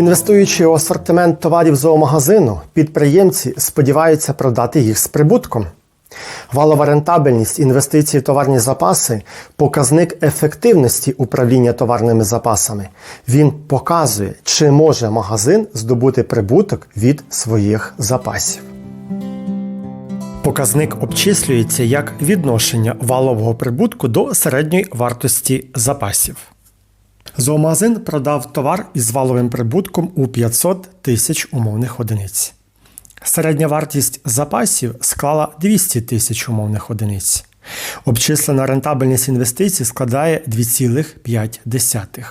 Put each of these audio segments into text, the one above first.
Інвестуючи у асортимент товарів зоомагазину, підприємці сподіваються продати їх з прибутком. Валова рентабельність інвестицій в товарні запаси показник ефективності управління товарними запасами. Він показує, чи може магазин здобути прибуток від своїх запасів. Показник обчислюється як відношення валового прибутку до середньої вартості запасів. Зоомагазин продав товар із валовим прибутком у 500 тисяч умовних одиниць. Середня вартість запасів склала 200 тисяч умовних одиниць. Обчислена рентабельність інвестицій складає 2,5.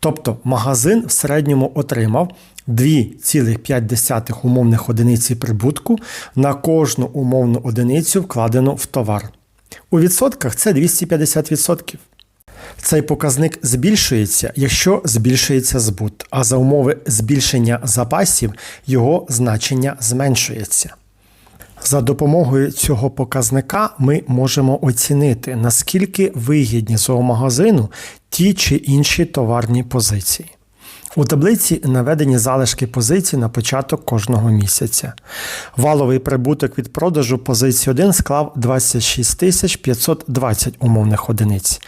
Тобто магазин в середньому отримав 2,5 умовних одиниці прибутку на кожну умовну одиницю вкладену в товар. У відсотках це 250%. Цей показник збільшується, якщо збільшується збут, а за умови збільшення запасів його значення зменшується. За допомогою цього показника ми можемо оцінити, наскільки вигідні зоомагазину ті чи інші товарні позиції. У таблиці наведені залишки позицій на початок кожного місяця. Валовий прибуток від продажу позиції 1 склав 26 520 умовних одиниць.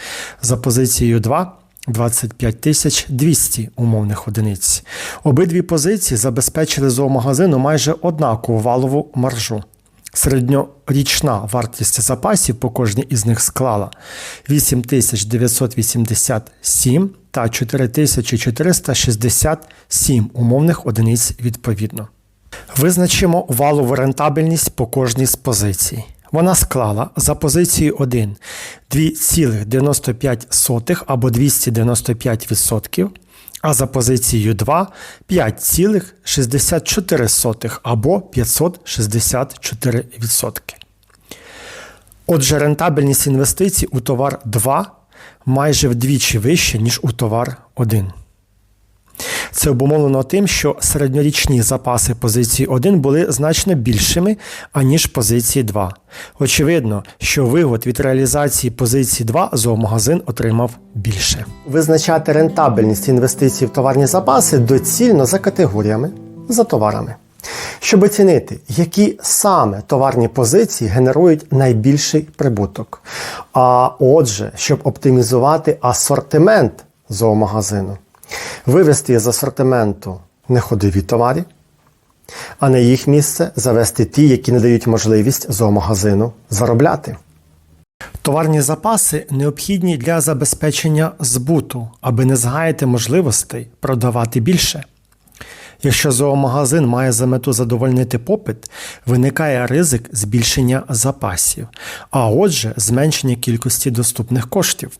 За позицією 2 25 тисяч 200 умовних одиниць. Обидві позиції забезпечили зоомагазину майже однакову валову маржу. Середньорічна вартість запасів по кожній із них склала 8987 та 4467 умовних одиниць відповідно. Визначимо валову рентабельність по кожній з позицій. Вона склала за позицією 1 2,95 або 295%, а за позицією 2 5,64 або 564%. Отже, рентабельність інвестицій у товар 2 майже вдвічі вища, ніж у товар 1. Це обумовлено тим, що середньорічні запаси позиції 1 були значно більшими, аніж позиції 2. Очевидно, що вигод від реалізації позиції 2 зоомагазин отримав більше. Визначати рентабельність інвестицій в товарні запаси доцільно за категоріями, за товарами. Щоб оцінити, які саме товарні позиції генерують найбільший прибуток. А отже, щоб оптимізувати асортимент зоомагазину, вивести з асортименту неходові товари, а на їх місце завести ті, які не дають можливість зоомагазину заробляти. Товарні запаси необхідні для забезпечення збуту, аби не згаяти можливостей продавати більше. Якщо зоомагазин має за мету задовольнити попит, виникає ризик збільшення запасів, а отже, зменшення кількості доступних коштів.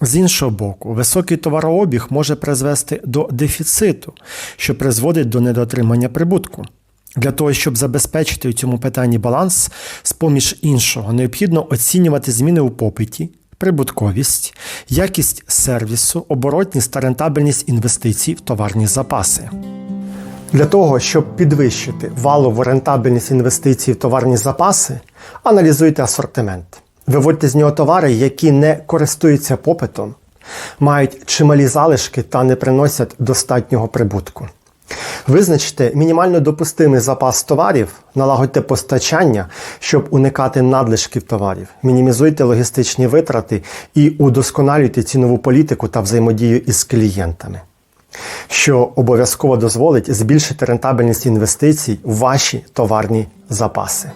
З іншого боку, високий товарообіг може призвести до дефіциту, що призводить до недоотримання прибутку. Для того, щоб забезпечити у цьому питанні баланс, з поміж іншого, необхідно оцінювати зміни у попиті, прибутковість, якість сервісу, оборотність та рентабельність інвестицій в товарні запаси. Для того, щоб підвищити валову рентабельність інвестицій в товарні запаси, аналізуйте асортимент. Виводьте з нього товари, які не користуються попитом, мають чималі залишки та не приносять достатнього прибутку. Визначте мінімально допустимий запас товарів, налагодьте постачання, щоб уникати надлишків товарів, мінімізуйте логістичні витрати і удосконалюйте цінову політику та взаємодію із клієнтами, що обов'язково дозволить збільшити рентабельність інвестицій в ваші товарні запаси.